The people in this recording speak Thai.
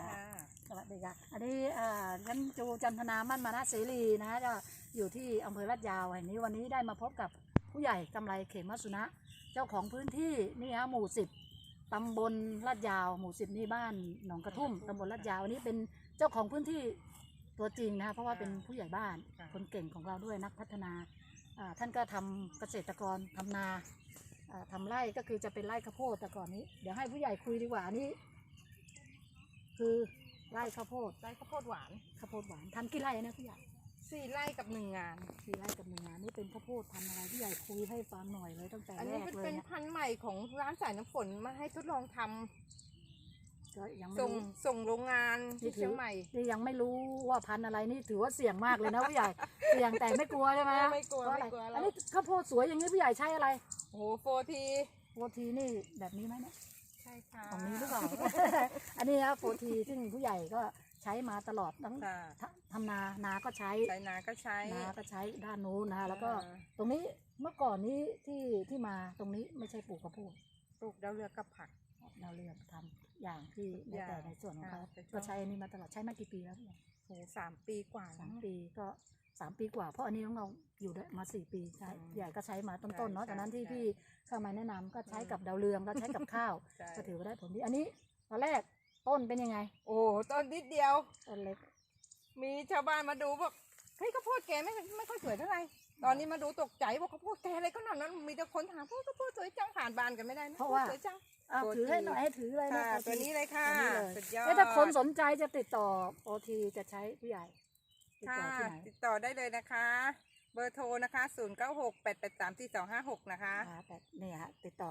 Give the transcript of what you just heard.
ค่ะค่ะ สวัสดีค่ะ อันนี้เอ่อฉันจูจันทนามั่นมานะเสรีนะฮะก็อยู่ที่อำเภอลาดยาวแห่งนี้วันนี้ได้มาพบกับผู้ใหญ่กำไรเขมสุนะ เจ้าของพื้นที่นี่ฮะหมู่สิบตำบลลาดยาว หมู่สิบนี่บ้านหนองกระทุ่มตำบลลาดยาวอันนี้เป็นเจ้าของพื้นที่ตัวจริงนะฮะเพราะว่าเป็นผู้ใหญ่บ้านค่ะคนเก่งของเราด้วยนักพัฒนาอ่าท่านก็ทำเกษตรกรทำนาอ่าทำไร่ก็คือจะเป็นไร่ข้าวโพดแต่ก่อนนี้ เดี๋ยวให้ผู้ใหญ่คุยดีกว่าอันนี้ คือไร่ข้าวโพดไร่ข้าวโพดหวานข้าวโพดหวานทำกี่ไร่นะผู้ใหญ่สี่ไร่กับหนึ่งงาน สี่ไร่กับหนึ่งงานนี่เป็นข้าวโพดพันธุ์อะไรผู้ใหญ่คุยให้ฟังหน่อยเลยตั้งแต่อันแรนี้กเป็นเลยเป็นนะพันธุ์ใหม่ของร้านสายน้ำฝนมาให้ทดลองทำก็ยังไม่ส่งรู้ ส่งโรงงานที่นี่ถือเชียงใหม่นี่ยังไม่รู้ว่าพันธุ์อะไรนี่ถือว่าเสี่ยงมากเลยนะผู้ใหญ่ เสี่ยงแต่ไม่กลัวใช่ไหมไม่กลัวเพราะอะไรไม่กลัวอัแล้นวนี้ข้าวโพดสวยอย่างนี้ผู้ใหญ่ใช้อะไรโอ้โหโฟทีโฟทีนี่แบบนี้ไหมเนี่ย ใช่ค่ะของนี้หรือเปล่า อันนี้นะโฟทีซึ่งผู้ใหญ่ก็ใช้มาตลอดทั้งค่ะททำนา นาก็ใช้ ใช้นาก็ใช้ นาก็ใช้ด้านนู้นนะคะแล้วก็อ่า ตรงนี้เมื่อก่อนนี้ที่ที่มาตรงนี้ไม่ใช่ปลูกข้าวโพดปลูกดาวเรืองกับผัก เราเลือกทำอย่างที่ในอย่างแต่ในส่วนของเขาค่ะแต่ช่วง ก็ใช้อันนี้มาตลอดใช้มากี่ปีแล้วพี่โอ้โหสามปีกว่าสามแล้วปีก็ สามปีกว่า เพราะอันนี้ของเราอยู่ได้มาสี่ปีใช่อืมใหญ่ก็ใช้มาต้นๆเนาะใช่ตอนนั้นที่ใช่พี่เข้ามาแนะนำก็ใช้อืมกับดาวเรืองก็ใช้กับข้าวใช่ ก็ถือว่าได้ผลดีอันนี้ตอนแรกต้นเป็นยังไงโอ้โหต้นนิดเดียว ต้นเล็กมีชาวบ้านมาดูบอกเฮ้ยข้าวโพดแกไม่ไม่ค่อยสวยเท่าไหร่ตอนนี้มาดูตกใจบอกข้าวโพดแกอะไรก็ขนาดนั้นมีแต่คนถามว่าข้าวโพดสวยจังผ่านบานกันไม่ได้นเพราะว่าสวยจัง อ้าวโปรถือให้ตีนหน่อยให้ถือเลยนะค่ะโปรตีตัวนี้เลยค่ะตัวนี้เลยสุดยอดเอ้ยถ้าคนสนใจจะติดต่อโอทีจะใช้ผู้ใหญ่ ติดค่ะต่อที่ไหนติดต่อได้เลยนะคะ เบอร์โทรนะคะ 0 9 6 8 8 3 4 2 5 6 นะคะ อ่าแต่เนี่ยฮะติดต่อ